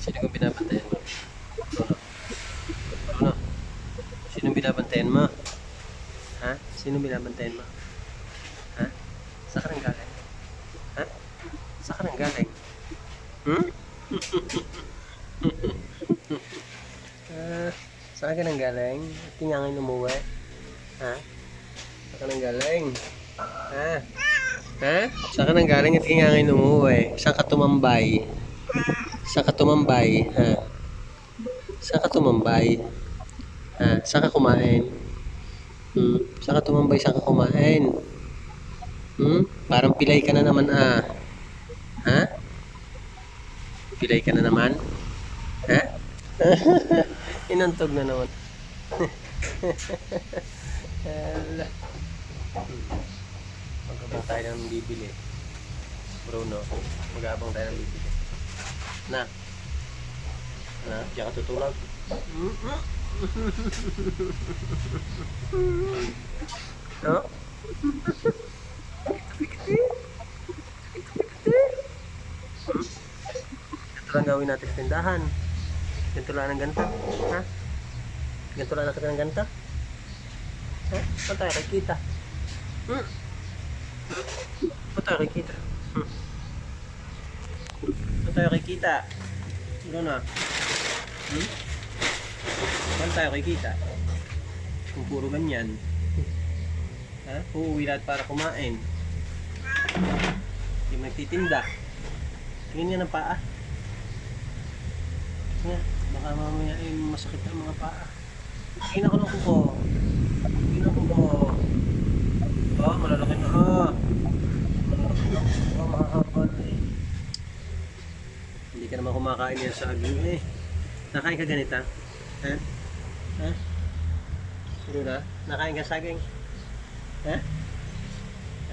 Sino kong binabantayan mo? Bruno. Bruno. Sino binabantayan mo? Ha? Sino binabantayan mo? Ha? Saan ka nang galing? Ha? Saan ka nang galing? Hmm? Ah, saan ka nang galing? Tinyangin umuwi? Ha? Saan ka nang galing? Ha? Ha? Saan ka nang galing at tinyangin umuwi? Saan ka tumambay? Saan ka tumambay? Ha? Saan ka tumambay? Ha? Saan ka kumain? Hmm? Saan ka tumambay? Saan ka kumain? Hmm? Parang pilay ka na naman ah. Ha? Pilay ka na naman? Ha? Inantog na naman. Ala. Magabang tayo ng bibili. Bruno, magabang tayo ng bibili. Na. Na, diyan ka tutulog. No? Ito lang gawin natin sa tindahan. Ganito lang ang ganta. Ha? Ganito lang natin ang ganta. Ha? Saan tayo kikita? Hmm? Saan tayo? Hmm? Saan tayo kikita? Ano na? Hmm? Saan tayo kikita? Kung puro ganyan. Ha? Uuwi lahat para kumain. Yung nagtitinda. Tingin niya ng paa. Nga, baka mamaya ay masakit ang mga paa. Tingin ako ng kuko. Tingin ako kuko. Oh, malalaki na. Ah. Malalaki na. Oh, mahahaba na eh. Hindi ka naman kumakain yan sa aging eh. Nakain ka ganita? Ha? Ha? Siguro na? Nakain ka saging? Ha?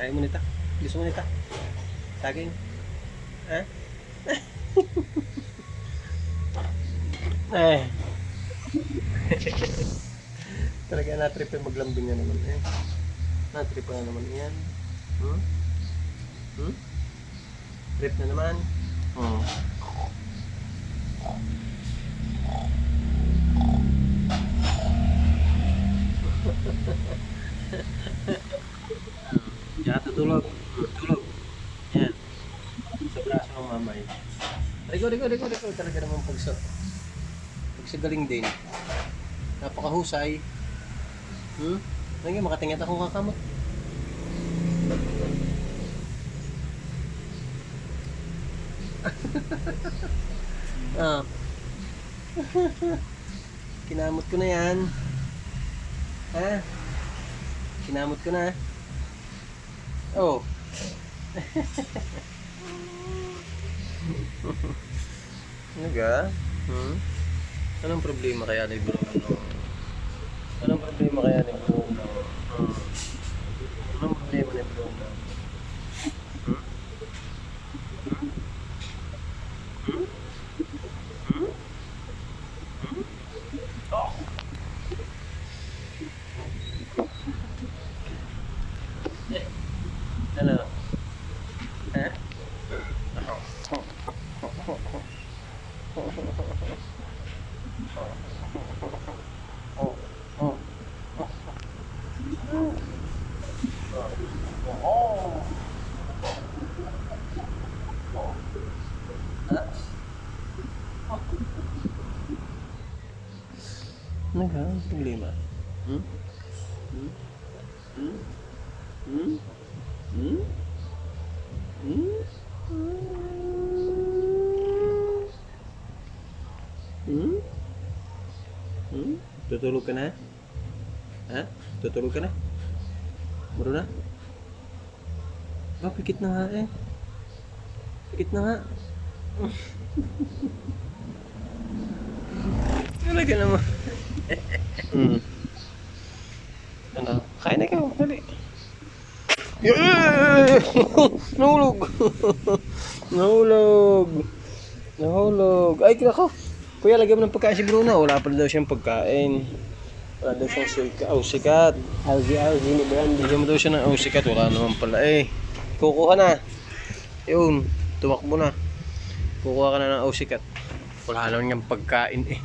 Ayaw mo nita? Gusto mo nita? Saging? Ha? Eh. Talaga na-trip yung maglambing na naman eh. Na-trip na naman yan. Hmm? Hmm? Trip na naman. Hmm. Diyan tutulog. Tulog. Yan. Sa braso ng mamay. Rico, Rico, Rico, Rico. Talaga naman pagsa. Pagsagaling din. Napakahusay. Hmm? Lagi makatingat akong kakamot. ah. Kinamot ko na yan. Ha? Kinamot ko na. Oh. Ano ga? Hmm? Anong problema kaya ni Bruno? Anong problema kaya ni Bruno? Hmm? Anong problema ni Bruno? Hmm? Hmm? Hmm? Hmm? Hmm? Oh! Eh, ano? Oh. Ano ka? Ang problema? Hmm? Hmm? Hmm? Hmm? Hmm? Hmm? Hmm? Hmm? Tutulog ka na? Ha? Tutulog ka na? Muro na? Ba, pikit na nga eh. Pikit na nga. Talaga naman. hmm. Ano? Kain na ikaw. Dali. Yeah! Nahulog. Nahulog. Nahulog. Ay, nako. Kuya, lagyan mo ng pagkain si Bruno. Wala pa daw siyang pagkain. Wala daw siyang sikat. Oh. Alzi, alzi ni Brandy. Bigyan mo daw siya ng oh, sikat. Wala naman pala eh. Kukuha na. Yun. Tumakbo na. Kukuha ka na ng oh, sikat. Wala naman niyang pagkain eh.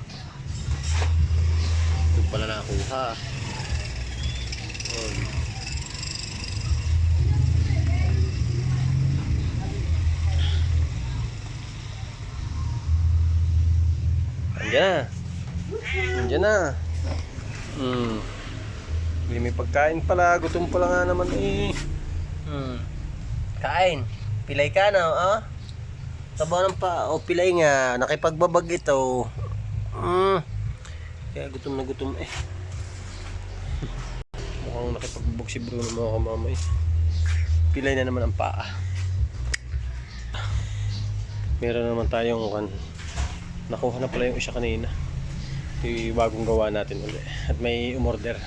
Ito pala nakuha. Yun. Andiyan na. Andiyan na. Hmm. Hindi may pagkain pala. Gutom pala nga naman eh. Hmm. Kain. Pilay ka na, ah? Taba ng pa. O, pilay nga. Nakipagbabag ito. Hmm. Kaya gutom na gutom eh. Mukhang nakipagbabag si Bruno mga kamamay. Pilay na naman ang paa. Meron naman tayong kan. Nakuha na pala yung isa kanina. Yung bagong gawa natin ulit. At may umorder.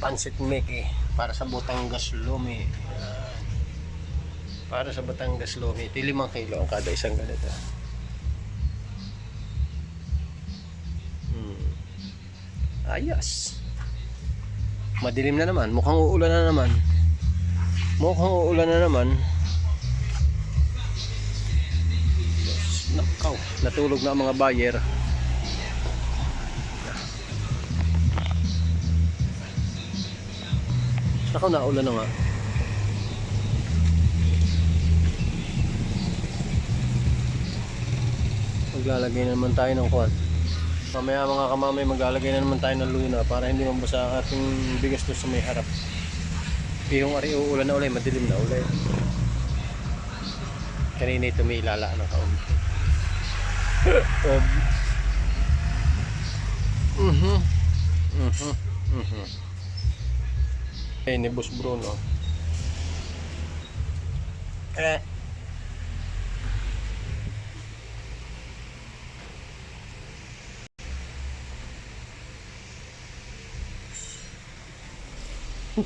Pansit Mickey para sa Batangas Lumi. Para sa Batangas Lumi. Ito yung 5 kilo ang kada isang ganito. Hmm. Ayos. Madilim na naman. Mukhang uulan na naman. Mukhang uulan na naman. Nakaw. Natulog na ang mga buyer. Nakaw na ulan na nga. Maglalagay na naman tayo ng kwan. Mamaya mga kamamay maglalagay na naman tayo ng luna para hindi mabasa ang ating bigas doon sa may harap. Yung ari uulan na ulay, madilim na ulay. Kanina ito may ilala ng kaunti. um, mhm. Mhm. Mhm. Eh, ni Boss Bruno. Eh.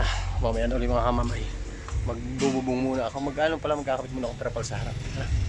ah, mamaya na ulit mga kamamay. Magbububong muna ako. Mag-ano pala, magkakapit muna ako trapal sa harap. Ha?